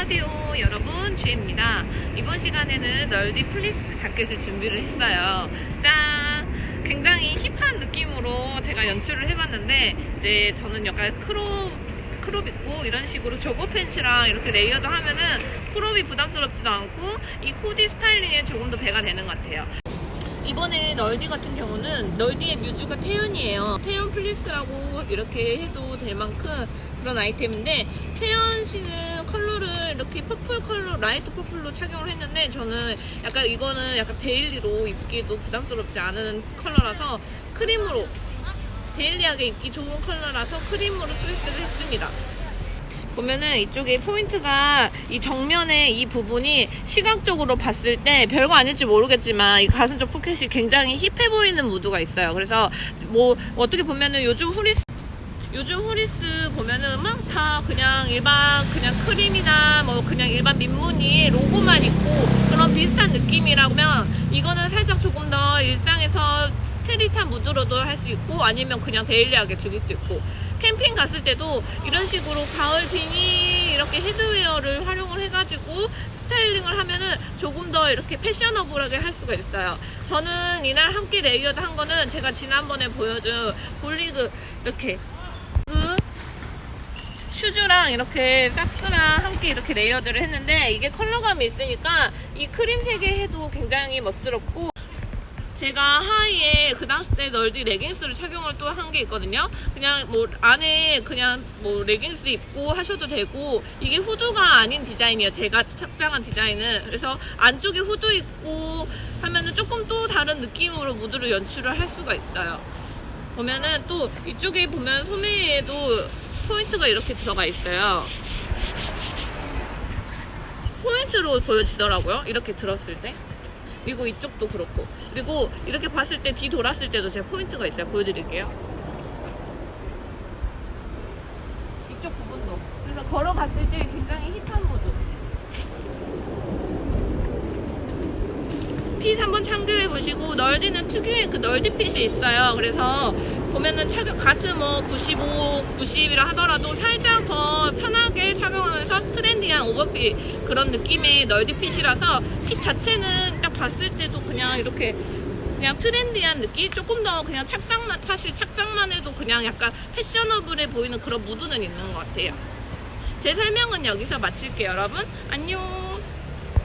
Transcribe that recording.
안녕하세요 여러분. 주혜입니다. 이번 시간에는 널디 플리스 자켓을 준비를 했어요. 짠! 굉장히 힙한 느낌으로 제가 연출을 해봤는데 이제 저는 약간 크롭 크롭 입고 이런 식으로 저거 팬츠랑 이렇게 레이어드 하면은 크롭이 부담스럽지도 않고 이 코디 스타일링에 조금 더 배가 되는 것 같아요. 이번에 널디 같은 경우는 널디의 뮤즈가 태연이에요. 태연 플리스라고 이렇게 해도 될 만큼 그런 아이템인데 태연 씨는 컬러를 이렇게 퍼플 컬러, 라이트 퍼플로 착용을 했는데 저는 약간 이거는 약간 데일리로 입기도 부담스럽지 않은 컬러라서 크림으로 데일리하게 입기 좋은 컬러라서 크림으로 스위스를 했습니다. 보면은 이쪽에 포인트가 이 정면에 이 부분이 시각적으로 봤을 때 별거 아닐지 모르겠지만 이 가슴 쪽 포켓이 굉장히 힙해 보이는 무드가 있어요. 그래서 뭐 어떻게 보면은 요즘 후리스 요즘 후리스 보면은 막 다 그냥 일반 그냥 크림이나 뭐 그냥 일반 민무늬 로고만 있고 그런 비슷한 느낌이라면 이거는 살짝 조금 더 일상에서 스트릿한 무드로도 할 수 있고 아니면 그냥 데일리하게 즐길 수 있고 캠핑 갔을 때도 이런 식으로 가을 비니 이렇게 헤드웨어를 활용을 해가지고 스타일링을 하면은 조금 더 이렇게 패셔너블하게 할 수가 있어요. 저는 이날 함께 레이어드 한 거는 제가 지난번에 보여준 볼리그 이렇게 그 슈즈랑 이렇게 삭스랑 함께 이렇게 레이어드를 했는데 이게 컬러감이 있으니까 이 크림색에 해도 굉장히 멋스럽고 제가 하의에 그 당시 때 널디 레깅스를 착용을 또 한 게 있거든요. 그냥 뭐 안에 그냥 뭐 레깅스 입고 하셔도 되고 이게 후드가 아닌 디자인이에요. 제가 착장한 디자인은 그래서 안쪽에 후드 입고 하면은 조금 또 다른 느낌으로 무드를 연출을 할 수가 있어요. 보면은 또 이쪽에 보면 소매에도 포인트가 이렇게 들어가 있어요. 포인트로 보여지더라고요. 이렇게 들었을 때. 그리고 이쪽도 그렇고. 그리고 이렇게 봤을 때 뒤 돌았을 때도 제가 포인트가 있어요. 보여드릴게요. 이쪽 부분도. 그래서 걸어갔을 때 굉장히 힙한 모드. 핏 한번 참교해 보시고 널디는 특유의 그 널디 핏이 있어요. 그래서 보면은 착용 같은 뭐 95, 90이라 하더라도 살짝 더 편하게 착용하면서 트렌디한 오버핏 그런 느낌의 널디 핏이라서 핏 자체는 딱 봤을 때도 그냥 이렇게 그냥 트렌디한 느낌 조금 더 그냥 착장만 사실 착장만 해도 그냥 약간 패셔너블해 보이는 그런 무드는 있는 것 같아요. 제 설명은 여기서 마칠게요, 여러분. 안녕.